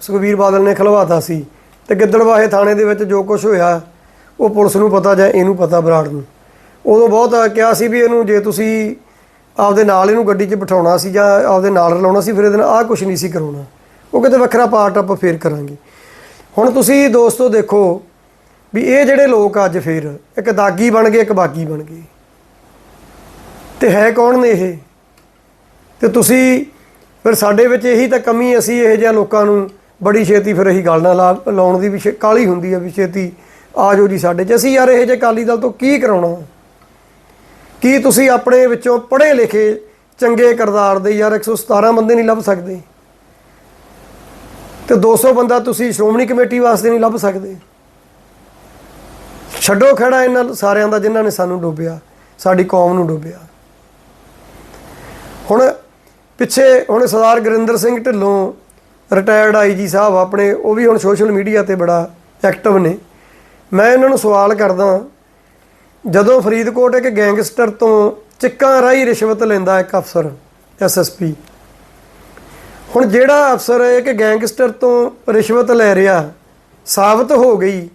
ਸੁਖਬੀਰ ਬਾਦਲ ਨੇ ਖਲਵਾਤਾ ਸੀ। ਤੇ ਗਿੱਦੜਵਾਹੇ ਥਾਣੇ ਦੇ ਵਿੱਚ ਜੋ ਕੁਝ ਹੋਇਆ, ਉਹ ਪੁਲਿਸ ਨੂੰ ਪਤਾ ਜਾਂ ਇਹਨੂੰ ਪਤਾ ਬਰਾੜ ਨੂੰ। ਉਦੋਂ ਬਹੁਤ ਕਿਹਾ ਸੀ ਵੀ ਇਹਨੂੰ ਜੇ ਤੁਸੀਂ ਆਪਦੇ ਨਾਲ ਇਹਨੂੰ ਗੱਡੀ 'ਚ ਬਿਠਾਉਣਾ ਸੀ ਜਾਂ ਆਪਦੇ ਨਾਲ ਰਲਾਉਣਾ ਸੀ, ਫਿਰ ਇਹਦੇ ਨਾਲ ਆਹ ਕੁਝ ਨਹੀਂ ਸੀ ਕਰਾਉਣਾ। ਉਹ ਕਹਿੰਦੇ ਵੱਖਰਾ ਪਾਰਟ ਆਪਾਂ ਫੇਰ ਕਰਾਂਗੇ। ਹੁਣ ਤੁਸੀਂ ਦੋਸਤੋ ਦੇਖੋ ਵੀ ਇਹ ਜਿਹੜੇ ਲੋਕ ਅੱਜ ਫੇਰ, ਇੱਕ ਦਾਗੀ ਬਣ ਗਏ, ਇੱਕ ਬਾਗੀ ਬਣ ਗਏ। ਤੇ ਹੈ ਕੌਣ ਨੇ ਇਹ? ਤੇ ਤੁਸੀਂ ਫਿਰ ਸਾਡੇ ਵਿੱਚ ਇਹੀ ਤਾਂ ਕਮੀ ਅਸੀਂ ਇਹ ਜਿਹਾ ਲੋਕਾਂ ਨੂੰ ਬੜੀ ਛੇਤੀ ਫਿਰ ਅਸੀਂ ਗੱਲ ਨਾਲ ਲਾ- ਲਾਉਣ ਦੀ ਵੀ ਛੇ- ਕਾਹਲੀ ਹੁੰਦੀ ਆ ਵੀ ਛੇਤੀ ਆ ਜਾਓ ਜੀ ਸਾਡੇ 'ਚ। ਅਸੀਂ ਯਾਰ ਇਹ ਜੇ ਅਕਾਲੀ ਦਲ ਤੋਂ ਕੀ ਕਰਾਉਣਾ? ਕੀ ਤੁਸੀਂ ਆਪਣੇ ਵਿੱਚੋਂ ਪੜ੍ਹੇ ਲਿਖੇ ਚੰਗੇ ਕਿਰਦਾਰ ਦੇ ਯਾਰ 117 ਬੰਦੇ ਨਹੀਂ ਲੱਭ ਸਕਦੇ? ਤੇ 200 ਬੰਦਾ ਤੁਸੀਂ ਸ਼੍ਰੋਮਣੀ ਕਮੇਟੀ ਵਾਸਤੇ ਨਹੀਂ ਲੱਭ ਸਕਦੇ? ਛੱਡੋ ਖੜਾ ਇਹਨਾਂ ਸਾਰਿਆਂ ਦਾ ਜਿਨ੍ਹਾਂ ਨੇ ਸਾਨੂੰ ਡੋਬਿਆ, ਸਾਡੀ ਕੌਮ ਨੂੰ ਡੋਬਿਆ। ਹੁਣ ਪਿੱਛੇ ਹੁਣ ਸਰਦਾਰ ਗੁਰਿੰਦਰ ਸਿੰਘ ਢਿੱਲੋਂ ਰਿਟਾਇਰਡ ਆਈਜੀ ਸਾਹਿਬ ਆਪਣੇ, ਉਹ ਵੀ ਹੁਣ ਸੋਸ਼ਲ ਮੀਡੀਆ ਤੇ ਬੜਾ ਐਕਟਿਵ ਨੇ। ਮੈਂ ਇਹਨਾਂ ਨੂੰ ਸਵਾਲ ਕਰਦਾ ਜਦੋਂ ਫਰੀਦਕੋਟ ਇੱਕ ਗੈਂਗਸਟਰ ਤੋਂ ਚਿੱਕਾਂ ਰਾਈ ਰਿਸ਼ਵਤ ਲੈਂਦਾ ਇੱਕ ਅਫਸਰ ਐਸਐਸਪੀ ਹੁਣ ਜਿਹੜਾ ਅਫਸਰ ਇੱਕ ਗੈਂਗਸਟਰ ਤੋਂ ਰਿਸ਼ਵਤ ਲੈ ਰਿਹਾ, ਸਾਬਤ ਹੋ ਗਈ,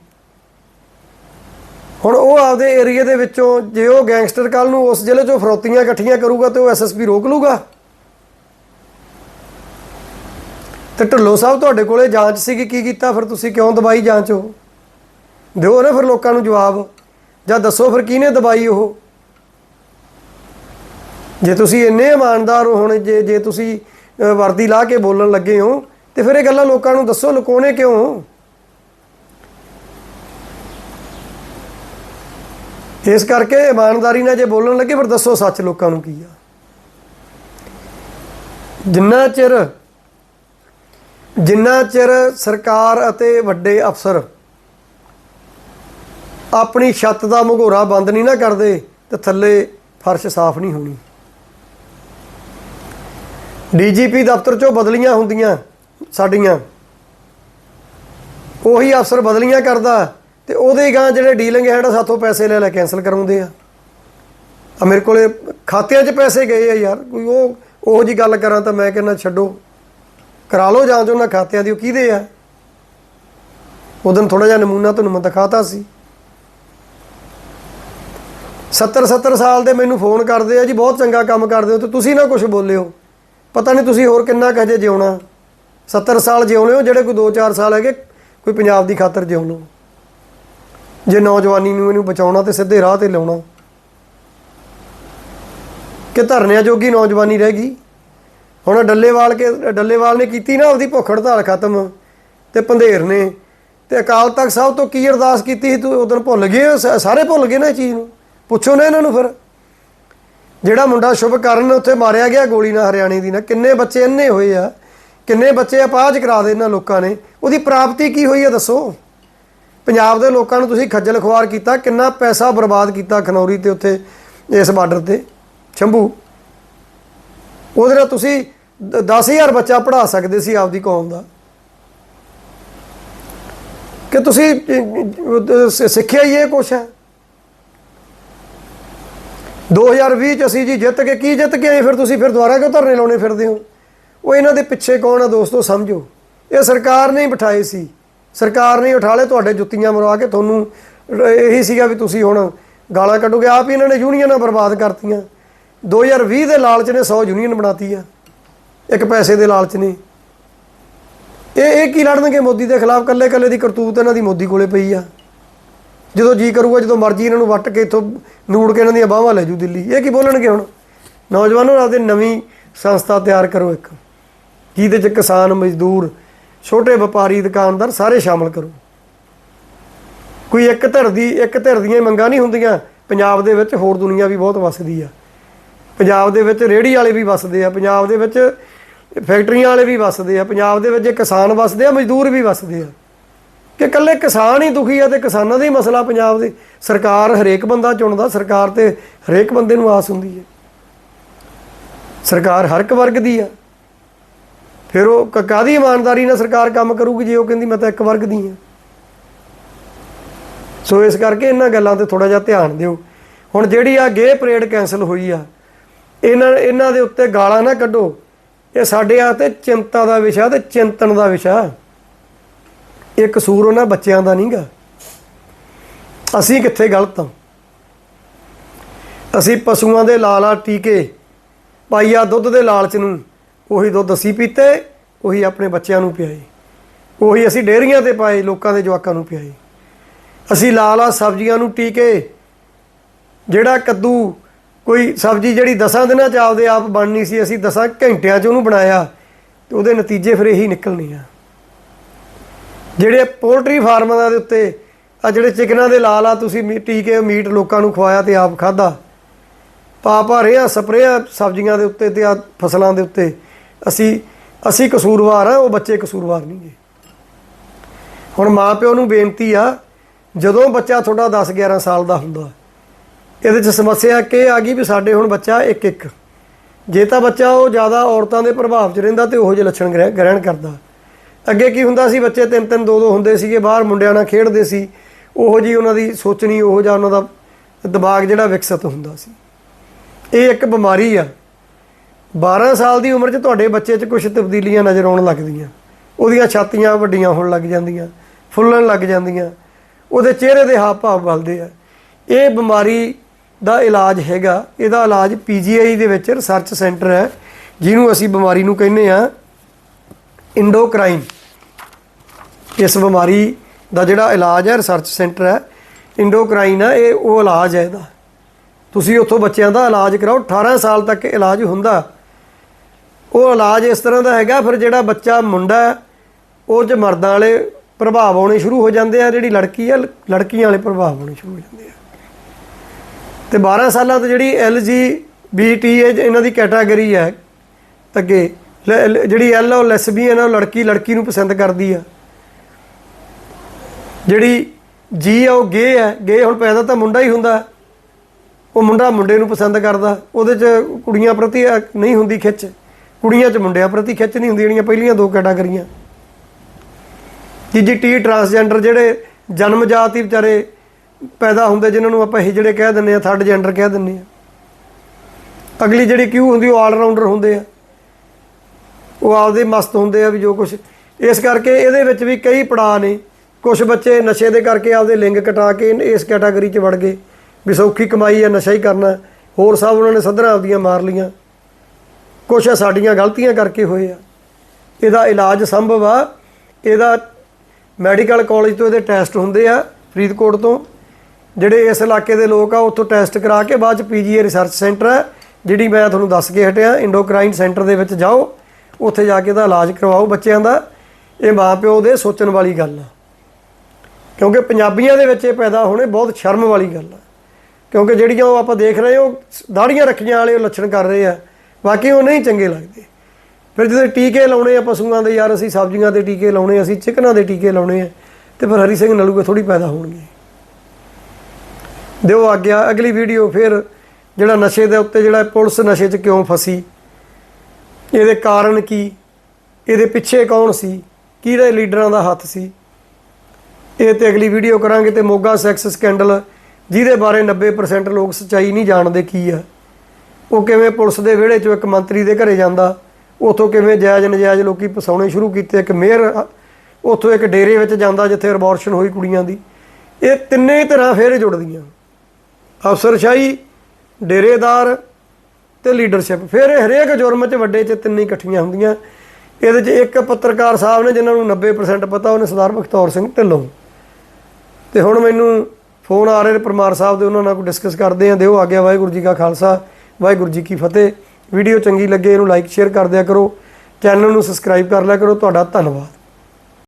ਹੁਣ ਉਹ ਆਪਦੇ ਏਰੀਆ ਦੇ ਵਿੱਚੋਂ ਜੇ ਉਹ ਗੈਂਗਸਟਰ ਕੱਲ ਨੂੰ ਉਸ ਜ਼ਿਲ੍ਹੇ 'ਚੋਂ ਫਰੋਤੀਆਂ ਇਕੱਠੀਆਂ ਕਰੂਗਾ ਤੇ ਉਹ ਐਸਐਸਪੀ ਰੋਕ ਲੂਗਾ? ਤੇ ਢਿੱਲੋਂ ਸਾਹਿਬ ਤੁਹਾਡੇ ਕੋਲੇ ਜਾਂਚ ਸੀ ਕਿ ਕੀ ਕੀਤਾ, ਫਿਰ ਤੁਸੀਂ ਕਿਉਂ ਦਬਾਈ ਜਾਂਚ ਹੋ ਦਿਓ ਨਾ ਫਿਰ ਲੋਕਾਂ ਨੂੰ ਜਵਾਬ। ਜਾਂ ਦੱਸੋ ਫਿਰ ਕਿਹਨੇ ਦਬਾਈ ਉਹ? ਜੇ ਤੁਸੀਂ ਇੰਨੇ ਇਮਾਨਦਾਰ ਹੋ ਹੁਣ, ਜੇ ਜੇ ਤੁਸੀਂ ਵਰਦੀ ਲਾ ਕੇ ਬੋਲਣ ਲੱਗੇ ਹੋ, ਤੇ ਫਿਰ ਇਹ ਗੱਲਾਂ ਲੋਕਾਂ ਨੂੰ ਦੱਸੋ, ਲੁਕਾਉਣੇ ਕਿਉਂ? ਇਸ ਕਰਕੇ ਇਮਾਨਦਾਰੀ ਨਾਲ ਜੇ ਬੋਲਣ ਲੱਗੇ, ਫਿਰ ਦੱਸੋ ਸੱਚ ਲੋਕਾਂ ਨੂੰ ਕੀ ਆ? ਜਿੰਨਾ ਚਿਰ ਜਿੰਨਾ ਚਿਰ ਸਰਕਾਰ ਅਤੇ ਵੱਡੇ ਅਫਸਰ ਆਪਣੀ ਛੱਤ ਦਾ ਮਘੋਰਾ ਬੰਦ ਨਹੀਂ ਨਾ ਕਰਦੇ ਤੇ ਥੱਲੇ ਫਰਸ਼ ਸਾਫ਼ ਨਹੀਂ ਹੋਣੀ। ਡੀਜੀਪੀ ਦਫ਼ਤਰ ਚੋਂ ਬਦਲੀਆਂ ਹੁੰਦੀਆਂ ਸਾਡੀਆਂ। ਉਹੀ ਅਫਸਰ ਬਦਲੀਆਂ ਕਰਦਾ ਤੇ ਉਹਦੇ ਗਾਂ ਜਿਹੜੇ ਡੀਲਿੰਗ ਹੈਡ ਸਾਥੋਂ ਪੈਸੇ ਲੈ ਲੈ ਕੈਨਸਲ ਕਰਾਉਂਦੇ ਆ। ਆ ਮੇਰੇ ਕੋਲੇ ਖਾਤਿਆਂ 'ਚ ਪੈਸੇ ਗਏ ਆ ਯਾਰ, ਕੋਈ ਉਹ, ਉਹੋ ਜੀ ਗੱਲ ਕਰਾਂ ਤਾਂ ਮੈਂ ਕਹਿੰਦਾ ਛੱਡੋ। ਕਰਾ ਲਓ ਜਾਂਚ ਉਹਨਾਂ ਖਾਤਿਆਂ ਦੀ ਉਹ ਕਿਹਦੇ ਆ? ਉਦੋਂ ਥੋੜਾ ਜਿਹਾ ਨਮੂਨਾ ਤੁਹਾਨੂੰ ਮੈਂ ਦਿਖਾਤਾ ਸੀ। 70 70 ਸਾਲ ਦੇ ਮੈਨੂੰ ਫੋਨ ਕਰਦੇ ਆ ਜੀ, ਬਹੁਤ ਚੰਗਾ ਕੰਮ ਕਰਦੇ ਹੋ ਤੇ ਤੁਸੀਂ ਨਾ ਕੁਝ ਬੋਲਿਓ। ਪਤਾ ਨਹੀਂ ਤੁਸੀਂ ਹੋਰ ਕਿੰਨਾ ਕੁ ਹਜੇ ਜਿਉਣਾ। 70 ਸਾਲ ਜਿਉਣੇ ਹੋ, ਜਿਹੜੇ ਕੋਈ 2-4 ਸਾਲ ਹੈਗੇ, ਕੋਈ ਪੰਜਾਬ ਦੀ ਖਾਤਰ ਜਿਉ ਲਓ ਜੇ ਨੌਜਵਾਨੀ ਨੂੰ ਇਹਨੂੰ ਬਚਾਉਣਾ ਤੇ ਸਿੱਧੇ ਰਾਹ ਤੇ ਲਾਉਣਾ। ਕਿ ਧਰਨਿਆਂ ਜੋਗੀ ਨੌਜਵਾਨੀ ਰਹਿ ਗਈ। ਹੁਣ ਡੱਲੇਵਾਲ ਕੇ, ਡੱਲੇਵਾਲ ਨੇ ਕੀਤੀ ਨਾ ਉਹਦੀ ਭੁੱਖ ਹੜਤਾਲ ਖਤਮ। ਤੇ ਪੰਧੇਰ ਨੇ। ਤੇ ਅਕਾਲ ਤਖਤ ਸਾਹਿਬ ਤੋਂ ਕੀ ਅਰਦਾਸ ਕੀਤੀ ਸੀ? ਤੂੰ ਉਦੋਂ ਭੁੱਲ ਗਏ ਹੋ? ਸਾਰੇ ਭੁੱਲ ਗਏ ਨਾ ਇਹ ਚੀਜ਼ ਨੂੰ? ਪੁੱਛੋ ਨਾ ਇਹਨਾਂ ਨੂੰ ਫਿਰ। ਜਿਹੜਾ ਮੁੰਡਾ ਸ਼ੁਭ ਕਰਨ ਉੱਥੇ ਮਾਰਿਆ ਗਿਆ ਗੋਲੀ ਨਾਲ ਹਰਿਆਣੇ ਦੀ ਨਾ, ਕਿੰਨੇ ਬੱਚੇ ਅੰਨੇ ਹੋਏ ਆ, ਕਿੰਨੇ ਬੱਚੇ ਅਪਾਹਜ ਕਰਾ ਦੇ ਇਹਨਾਂ ਲੋਕਾਂ ਨੇ। ਉਹਦੀ ਪ੍ਰਾਪਤੀ ਕੀ ਹੋਈ ਹੈ ਦੱਸੋ? ਪੰਜਾਬ ਦੇ ਲੋਕਾਂ ਨੂੰ ਤੁਸੀਂ ਖੱਜਲ ਖੁਆਰ ਕੀਤਾ, ਕਿੰਨਾ ਪੈਸਾ ਬਰਬਾਦ ਕੀਤਾ ਖਨੌਰੀ ਤੇ ਉੱਥੇ, ਇਸ ਬਾਰਡਰ ਤੇ? ਸ਼ੰਭੂ, ਉਹਦੇ ਨਾਲ ਤੁਸੀਂ 10000 ਬੱਚਾ ਪੜ੍ਹਾ ਸਕਦੇ ਸੀ ਆਪਦੀ ਕੌਮ ਦਾ। ਕਿ ਤੁਸੀਂ ਸਿੱਖਿਆ ਹੀ ਇਹ ਕੁਛ ਹੈ? 2020 ਚ ਅਸੀਂ ਜੀ ਜਿੱਤ ਕੇ ਕੀ ਜਿੱਤ ਕੇ ਆਏ? ਫਿਰ ਤੁਸੀਂ ਫਿਰ ਦੁਬਾਰਾ ਕਿਉਂ ਧਰਨੇ ਲਾਉਣੇ ਫਿਰਦੇ ਹੋ? ਉਹ ਇਹਨਾਂ ਦੇ ਪਿੱਛੇ ਕੌਣ ਆ ਦੋਸਤੋ, ਸਮਝੋ। ਇਹ ਸਰਕਾਰ ਨੇ ਹੀ ਬਿਠਾਏ ਸੀ। ਸਰਕਾਰ ਨੇ ਹੀ ਉਠਾ ਲਏ ਤੁਹਾਡੇ ਜੁੱਤੀਆਂ ਮਰਵਾ ਕੇ। ਤੁਹਾਨੂੰ ਇਹੀ ਸੀਗਾ ਵੀ ਤੁਸੀਂ ਹੁਣ ਗਾਲਾਂ ਕੱਢੋਗੇ। ਆਪ ਹੀ ਇਹਨਾਂ ਨੇ ਯੂਨੀਅਨਾਂ ਬਰਬਾਦ ਕਰਤੀਆਂ। 2020 ਦੇ ਲਾਲਚ ਨੇ 100 ਯੂਨੀਅਨ ਬਣਾਤੀ ਆ। ਇੱਕ ਪੈਸੇ ਦੇ ਲਾਲਚ ਨੇ। ਇਹ ਇਹ ਕੀ ਲੜਨਗੇ ਮੋਦੀ ਦੇ ਖਿਲਾਫ? ਕੱਲੇ ਕੱਲੇ ਦੀ ਕਰਤੂਤ ਇਹਨਾਂ ਦੀ ਮੋਦੀ ਕੋਲੇ ਪਈ ਆ। ਜਦੋਂ ਜੀ ਕਰੂਗਾ, ਜਦੋਂ ਮਰਜ਼ੀ ਇਹਨਾਂ ਨੂੰ ਵੱਟ ਕੇ ਇੱਥੋਂ ਨੂੜ ਕੇ ਇਹਨਾਂ ਦੀਆਂ ਬਾਹਾਂ ਲੈ ਜੂ ਦਿੱਲੀ। ਇਹ ਕੀ ਬੋਲਣਗੇ ਹੁਣ? ਨੌਜਵਾਨੋ, ਆਪਦੇ ਨਵੀਂ ਸੰਸਥਾ ਤਿਆਰ ਕਰੋ ਇੱਕ। ਜਿਹਦੇ ਚ ਕਿਸਾਨ, ਮਜ਼ਦੂਰ, ਛੋਟੇ ਵਪਾਰੀ, ਦੁਕਾਨਦਾਰ ਸਾਰੇ ਸ਼ਾਮਲ ਕਰੋ। ਕੋਈ ਇੱਕ ਧਿਰ ਦੀ, ਇੱਕ ਧਿਰ ਦੀਆਂ ਮੰਗਾਂ ਨਹੀਂ ਹੁੰਦੀਆਂ। ਪੰਜਾਬ ਦੇ ਵਿੱਚ ਹੋਰ ਦੁਨੀਆ ਵੀ ਬਹੁਤ ਵਸਦੀ ਆ। ਪੰਜਾਬ ਦੇ ਵਿੱਚ ਰੇਹੜੀ ਵਾਲੇ ਵੀ ਵਸਦੇ ਆ। ਪੰਜਾਬ ਦੇ ਵਿੱਚ ਫੈਕਟਰੀਆਂ ਵਾਲੇ ਵੀ ਵਸਦੇ ਆ। ਪੰਜਾਬ ਦੇ ਵਿੱਚ ਜੇ ਕਿਸਾਨ ਵਸਦੇ ਆ, ਮਜ਼ਦੂਰ ਵੀ ਵਸਦੇ ਆ। ਕਿ ਇਕੱਲੇ ਕਿਸਾਨ ਹੀ ਦੁਖੀ ਆ ਤੇ ਕਿਸਾਨਾਂ ਦਾ ਹੀ ਮਸਲਾ ਪੰਜਾਬ ਦੇ ਸਰਕਾਰ ਹਰੇਕ ਬੰਦਾ ਚੁਣਦਾ, ਸਰਕਾਰ ਤੇ ਹਰੇਕ ਬੰਦੇ ਨੂੰ ਆਸ ਹੁੰਦੀ ਹੈ। ਸਰਕਾਰ ਹਰ ਇੱਕ ਵਰਗ ਦੀ ਆ। ਫਿਰ ਉਹ ਕ- ਕਾਹਦੀ ਇਮਾਨਦਾਰੀ ਨਾਲ ਸਰਕਾਰ ਕੰਮ ਕਰੂਗੀ ਜੇ ਉਹ ਕਹਿੰਦੀ ਮੈਂ ਤਾਂ ਇੱਕ ਵਰਗ ਦੀ ਆ। ਸੋ ਇਸ ਕਰਕੇ ਇਹਨਾਂ ਗੱਲਾਂ ਤੇ ਥੋੜਾ ਜਿਹਾ ਧਿਆਨ ਦਿਓ। ਹੁਣ ਜਿਹੜੀ ਆ ਗੇ ਪਰੇਡ ਕੈਨਸਲ ਹੋਈ ਆ, ਇਹਨਾਂ ਇਹਨਾਂ ਦੇ ਉੱਤੇ ਗਾਲਾਂ ਨਾ ਕੱਢੋ। ਇਹ ਸਾਡੇ ਆ ਤੇ ਚਿੰਤਾ ਦਾ ਵਿਸ਼ਾ ਤੇ ਚਿੰਤਨ ਦਾ ਵਿਸ਼ਾ। ਇਹ ਕਸੂਰ ਉਹਨਾਂ ਬੱਚਿਆਂ ਦਾ ਨਹੀਂਗਾ। ਅਸੀਂ ਕਿੱਥੇ ਗਲਤ ਹਾਂ? ਅਸੀਂ ਪਸ਼ੂਆਂ ਦੇ ਲਾਲਾ ਟੀਕੇ ਪਾਈਆ ਦੁੱਧ ਦੇ ਲਾਲਚ ਨੂੰ, ਉਹੀ ਦੁੱਧ ਅਸੀਂ ਪੀਤੇ, ਉਹੀ ਆਪਣੇ ਬੱਚਿਆਂ ਨੂੰ ਪਿਆਏ। ਉਹੀ ਅਸੀਂ ਡੇਅਰੀਆਂ ਤੇ ਪਾਏ, ਲੋਕਾਂ ਦੇ ਜਵਾਕਾਂ ਨੂੰ ਪਿਆਏ। ਅਸੀਂ ਲਾਲਾ ਸਬਜ਼ੀਆਂ ਨੂੰ ਟੀਕੇ, ਜਿਹੜਾ ਕੱਦੂ, ਕੋਈ ਸਬਜ਼ੀ ਜਿਹੜੀ ਦਸਾਂ ਦਿਨਾਂ ਚ ਆਪਦੇ ਆਪ ਬਣਨੀ ਸੀ, ਅਸੀਂ ਦਸਾਂ ਘੰਟਿਆਂ ਚ ਉਹਨੂੰ ਬਣਾਇਆ, ਤੇ ਉਹਦੇ ਨਤੀਜੇ ਫਿਰ ਇਹੀ ਨਿਕਲਣੇ ਆ। ਜਿਹੜੇ ਪੋਲਟਰੀ ਫਾਰਮਾਂ ਦੇ ਉੱਤੇ ਆ ਜਿਹੜੇ ਚਿਕਨਾਂ ਦੇ ਲਾਲ ਆ, ਤੁਸੀਂ ਮੀ- ਟੀਕੇ, ਮੀਟ ਲੋਕਾਂ ਨੂੰ ਖਵਾਇਆ ਤੇ ਆਪ ਖਾਦਾ ਪਾ ਪਾ ਰਿਆ ਸਪਰੇਆਂ ਸਬਜ਼ੀਆਂ ਦੇ ਉੱਤੇ ਤੇ ਆ ਫਸਲਾਂ ਦੇ ਉੱਤੇ। ਅਸੀਂ ਅਸੀਂ ਕਸੂਰਵਾਰ ਆ, ਉਹ ਬੱਚੇ ਕਸੂਰਵਾਰ ਨਹੀਂ ਗੇ। ਹੁਣ ਮਾਪਿਓ ਨੂੰ ਬੇਨਤੀ ਆ, ਜਦੋਂ ਬੱਚਾ ਤੁਹਾਡਾ 10 11 ਸਾਲ ਦਾ ਹੁੰਦਾ, ਇਹਦੇ 'ਚ ਸਮੱਸਿਆ ਕਿ ਆ ਗਈ ਵੀ ਸਾਡੇ ਹੁਣ ਬੱਚਾ ਇੱਕ ਇੱਕ ਜੇ ਤਾਂ ਬੱਚਾ ਉਹ ਜ਼ਿਆਦਾ ਔਰਤਾਂ ਦੇ ਪ੍ਰਭਾਵ 'ਚ ਰਹਿੰਦਾ ਤੇ ਉਹੋ ਜਿਹੇ ਲੱਛਣ ਗ੍ਰਹਿ- ਗ੍ਰਹਿਣ ਕਰਦਾ। ਅੱਗੇ ਕੀ ਹੁੰਦਾ ਸੀ? ਬੱਚੇ ਤਿੰਨ ਤਿੰਨ ਦੋ ਦੋ ਹੁੰਦੇ ਸੀਗੇ, ਬਾਹਰ ਮੁੰਡਿਆਂ ਨਾਲ ਖੇਡਦੇ ਸੀ। ਉਹੋ ਜੀ ਉਹਨਾਂ ਦੀ ਸੋਚਣੀ ਉਹੋ ਜਿਹਾ ਉਹਨਾਂ ਦਾ ਦਿਮਾਗ ਜਿਹੜਾ ਵਿਕਸਿਤ ਹੁੰਦਾ ਸੀ। ਇਹ ਇੱਕ ਬਿਮਾਰੀ ਆ। 12 ਸਾਲ ਦੀ ਉਮਰ 'ਚ ਤੁਹਾਡੇ ਬੱਚੇ 'ਚ ਕੁਝ ਤਬਦੀਲੀਆਂ ਨਜ਼ਰ ਆਉਣ ਲੱਗਦੀਆਂ। ਉਹਦੀਆਂ ਛਾਤੀਆਂ ਵੱਡੀਆਂ ਹੋਣ ਲੱਗ ਜਾਂਦੀਆਂ, ਫੁੱਲਣ ਲੱਗ ਜਾਂਦੀਆਂ। ਉਹਦੇ ਚਿਹਰੇ ਦੇ ਹਾਵ ਭਾਵ ਬਦਲਦੇ ਆ। ਇਹ ਬਿਮਾਰੀ ਦਾ ਇਲਾਜ ਹੈਗਾ। ਇਹਦਾ ਇਲਾਜ ਪੀਜੀਆਈ ਦੇ ਵਿੱਚ ਰਿਸਰਚ ਸੈਂਟਰ ਹੈ, ਜਿਹਨੂੰ ਅਸੀਂ ਬਿਮਾਰੀ ਨੂੰ ਕਹਿੰਦੇ ਆ ਇੰਡੋਕਰਾਈਨ ਇਸ ਬਿਮਾਰੀ ਦਾ ਜਿਹੜਾ ਇਲਾਜ ਹੈ ਰਿਸਰਚ ਸੈਂਟਰ ਹੈ ਇੰਡੋਕਰਾਈਨ ਹੈ, ਇਹ ਉਹ ਇਲਾਜ ਹੈ ਇਹਦਾ। ਤੁਸੀਂ ਉੱਥੋਂ ਬੱਚਿਆਂ ਦਾ ਇਲਾਜ ਕਰਾਓ 18 ਸਾਲ ਤੱਕ ਇਲਾਜ ਹੁੰਦਾ। ਉਹ ਇਲਾਜ ਇਸ ਤਰ੍ਹਾਂ ਦਾ ਹੈਗਾ, ਫਿਰ ਜਿਹੜਾ ਬੱਚਾ ਮੁੰਡਾ ਉਹ 'ਚ ਮਰਦਾਂ ਵਾਲੇ ਪ੍ਰਭਾਵ ਆਉਣੇ ਸ਼ੁਰੂ ਹੋ ਜਾਂਦੇ ਆ, ਜਿਹੜੀ ਲੜਕੀ ਆ, ਲੜਕੀਆਂ ਵਾਲੇ ਪ੍ਰਭਾਵ ਆਉਣੇ ਸ਼ੁਰੂ ਹੋ ਜਾਂਦੇ ਆ। ਤੇ 12 ਸਾਲਾਂ ਤੋਂ ਜਿਹੜੀ ਐਲਜੀ ਇਹਨਾਂ ਦੀ ਕੈਟਾਗਰੀ ਹੈ। ਅੱਗੇ, ਲ- ਲ- ਜਿਹੜੀ ਐਲ ਉਹ ਲੈਸਬੀਅਨ ਆ ਉਹ ਲੜਕੀ ਲੜਕੀ ਨੂੰ ਪਸੰਦ ਕਰਦੀ ਆ। ਜਿਹੜੀ ਜੀ ਆ, ਉਹ ਗੇ ਹੈ ਗੇ ਹੁਣ ਪੈਦਾ ਤਾਂ ਮੁੰਡਾ ਹੀ ਹੁੰਦਾ। ਉਹ ਮੁੰਡਾ ਮੁੰਡੇ ਨੂੰ ਪਸੰਦ ਕਰਦਾ। ਉਹਦੇ 'ਚ ਕੁੜੀਆਂ ਪ੍ਰਤੀ ਨਹੀਂ ਹੁੰਦੀ ਖਿੱਚ। ਕੁੜੀਆਂ 'ਚ ਮੁੰਡਿਆਂ ਪ੍ਰਤੀ ਖਿੱਚ ਨਹੀਂ ਹੁੰਦੀ, ਜਿਹੜੀਆਂ ਪਹਿਲੀਆਂ ਦੋ ਕੈਟਾਗਰੀਆਂ। ਤੀਜੀ ਟੀ ਟਰਾਂਸਜੈਂਡਰ, ਜਿਹੜੇ ਜਨਮ ਜਾਤ ਹੀ ਵਿਚਾਰੇ ਪੈਦਾ ਹੁੰਦੇ, ਜਿਨ੍ਹਾਂ ਨੂੰ ਆਪਾਂ ਹਿਜੜੇ ਕਹਿ ਦਿੰਦੇ ਆ, ਥਰਡ ਜੈਂਡਰ ਕਹਿ ਦਿੰਦੇ ਆ। ਅਗਲੀ ਜਿਹੜੀ ਕਿਊ ਹੁੰਦੀ, ਉਹ ਆਲ ਰਾਊਂਡਰ ਹੁੰਦੇ ਆ। ਉਹ ਆਪਦੇ ਮਸਤ ਹੁੰਦੇ ਆ ਵੀ ਜੋ ਕੁਝ ਇਸ ਕਰਕੇ ਇਹਦੇ ਵਿੱਚ ਵੀ ਕਈ ਪੜਾਅ ਨੇ। ਕੁਝ ਬੱਚੇ ਨਸ਼ੇ ਦੇ ਕਰਕੇ ਆਪਦੇ ਲਿੰਗ ਕਟਾ ਕੇ ਇਸ ਕੈਟਾਗਰੀ 'ਚ ਵੜ ਗਏ ਵੀ ਸੌਖੀ ਕਮਾਈ ਆ ਨਸ਼ਾ ਹੀ ਕਰਨਾ, ਹੋਰ ਸਭ ਉਹਨਾਂ ਨੇ ਸੱਧਰਾਂ ਆਪਦੀਆਂ ਮਾਰ ਲੀਆਂ ਕੁਝ ਸਾਡੀਆਂ ਗਲਤੀਆਂ ਕਰਕੇ ਹੋਏ ਆ। ਇਹਦਾ ਇਲਾਜ ਸੰਭਵ ਆ। ਇਹਦਾ ਮੈਡੀਕਲ ਕਾਲਜ ਤੋਂ ਇਹਦੇ ਟੈਸਟ ਹੁੰਦੇ ਆ ਫਰੀਦਕੋਟ ਤੋਂ। ਜਿਹੜੇ ਇਸ ਇਲਾਕੇ ਦੇ ਲੋਕ ਆ, ਉੱਥੋਂ ਟੈਸਟ ਕਰਾ ਕੇ ਬਾਅਦ ਚ ਪੀਜੀਏ ਰਿਸਰਚ ਸੈਂਟਰ ਹੈ ਜਿਹੜੀ ਮੈਂ ਤੁਹਾਨੂੰ ਦੱਸ ਕੇ ਹਟਿਆ ਇੰਡੋਕਰਾਈਨ ਸੈਂਟਰ ਦੇ ਵਿੱਚ ਜਾਓ। ਉੱਥੇ ਜਾ ਕੇ ਇਹਦਾ ਇਲਾਜ ਕਰਵਾਓ ਬੱਚਿਆਂ ਦਾ। ਇਹ ਮਾਪਿਓ ਦੇ ਸੋਚਣ ਵਾਲੀ ਗੱਲ ਆ। ਕਿਉਂਕਿ ਪੰਜਾਬੀਆਂ ਦੇ ਵਿੱਚ ਇਹ ਪੈਦਾ ਹੋਣੇ ਬਹੁਤ ਸ਼ਰਮ ਵਾਲੀ ਗੱਲ ਆ। ਕਿਉਂਕਿ ਜਿਹੜੀਆਂ ਉਹ ਆਪਾਂ ਦੇਖ ਰਹੇ ਹਾਂ, ਉਹ ਦਾੜੀਆਂ ਰੱਖੀਆਂ ਵਾਲੇ ਉਹ ਲੱਛਣ ਕਰ ਰਹੇ ਆ। ਬਾਕੀ ਉਹ ਨਹੀਂ ਚੰਗੇ ਲੱਗਦੇ। ਫਿਰ ਜਦੋਂ ਟੀਕੇ ਲਾਉਣੇ ਆ ਪਸ਼ੂਆਂ ਦੇ ਯਾਰ ਅਸੀਂ ਸਬਜ਼ੀਆਂ ਦੇ ਟੀਕੇ ਲਾਉਣੇ ਅਸੀਂ ਚਿਕਨਾਂ ਦੇ ਟੀਕੇ ਲਾਉਣੇ ਆ ਤੇ ਫਿਰ ਹਰੀ ਸਿੰਘ ਨਲੂਗੇ ਥੋੜੀ ਪੈਦਾ ਹੋਣਗੇ। ਦਿਓ ਆਗਿਆ ਅਗਲੀ ਵੀਡੀਓ ਫਿਰ ਜਿਹੜਾ ਨਸ਼ੇ ਦੇ ਉੱਤੇ ਜਿਹੜਾ ਪੁਲਿਸ ਨਸ਼ੇ 'ਚ ਕਿਉਂ ਫਸੀ ਇਹਦੇ ਕਾਰਨ ਕੀ ਇਹਦੇ ਪਿੱਛੇ ਕੌਣ ਸੀ ਕਿਹੜੇ ਲੀਡਰਾਂ ਦਾ ਹੱਥ ਸੀ ਇਹ ਤੇ ਅਗਲੀ ਵੀਡੀਓ ਕਰਾਂਗੇ ਤੇ ਮੋਗਾ ਸੈਕਸ ਸਕੈਂਡਲ, ਜਿਹਦੇ ਬਾਰੇ 90% ਲੋਕ ਸੱਚਾਈ ਨਹੀਂ ਜਾਣਦੇ ਕੀ ਆ। ਉਹ ਕਿਵੇਂ ਪੁਲਿਸ ਦੇ ਵਿਹੜੇ 'ਚੋਂ ਇੱਕ ਮੰਤਰੀ ਦੇ ਘਰੇ ਜਾਂਦਾ, ਉਥੋਂ ਕਿਵੇਂ ਜਾਇਜ਼ ਨਜਾਇਜ਼ ਲੋਕੀ ਫਸਾਉਣੇ ਸ਼ੁਰੂ ਕੀਤੇ, ਇੱਕ ਮੇਅਰ, ਉਥੋਂ ਇੱਕ ਡੇਰੇ ਵਿੱਚ ਜਾਂਦਾ ਜਿੱਥੇ ਅਬੋਰਸ਼ਨ ਹੋਈ ਕੁੜੀਆਂ ਦੀ। ਇਹ ਤਿੰਨੇ ਹੀ ਤਰ੍ਹਾਂ ਫੇਰ ਜੁੜਦੀਆਂ। ਅਫਸਰਸ਼ਾਹੀ ਡੇਰੇਦਾਰ ਤੇ ਲੀਡਰਸ਼ਿਪ ਫਿਰ ਇਹ ਹਰੇਕ ਜੁਰਮ 'ਚ ਵੱਡੇ 'ਚ ਤਿੰਨੇ ਇਕੱਠੀਆਂ ਹੁੰਦੀਆਂ। ਇਹਦੇ 'ਚ ਇੱਕ ਪੱਤਰਕਾਰ ਸਾਹਿਬ ਨੇ, ਜਿਨ੍ਹਾਂ ਨੂੰ 90% ਪਤਾ, ਉਹਨੇ ਸਰਦਾਰ ਬਖਤੌਰ ਸਿੰਘ ਢਿੱਲੋਂ। ਤੇ ਹੁਣ ਮੈਨੂੰ ਫੋਨ ਆ ਰਹੇ ਨੇ ਪਰਮਾਰ ਸਾਹਿਬ ਦੇ, ਉਹਨਾਂ ਨਾਲ ਕੋਈ ਡਿਸਕਸ ਕਰਦੇ ਆਂ ਦਿਓ ਆ ਗਿਆ ਵਾਹਿਗੁਰੂ ਜੀ ਕਾ ਖਾਲਸਾ, ਵਾਹਿਗੁਰੂ ਜੀ ਕੀ ਫਤਿਹ। ਵੀਡੀਓ ਚੰਗੀ ਲੱਗੇ, ਇਹਨੂੰ ਲਾਈਕ ਸ਼ੇਅਰ ਕਰ ਦਿਆ ਕਰੋ। ਚੈਨਲ ਨੂੰ ਸਬਸਕ੍ਰਾਈਬ ਕਰ ਲਿਆ ਕਰੋ। ਤੁਹਾਡਾ ਧੰਨਵਾਦ।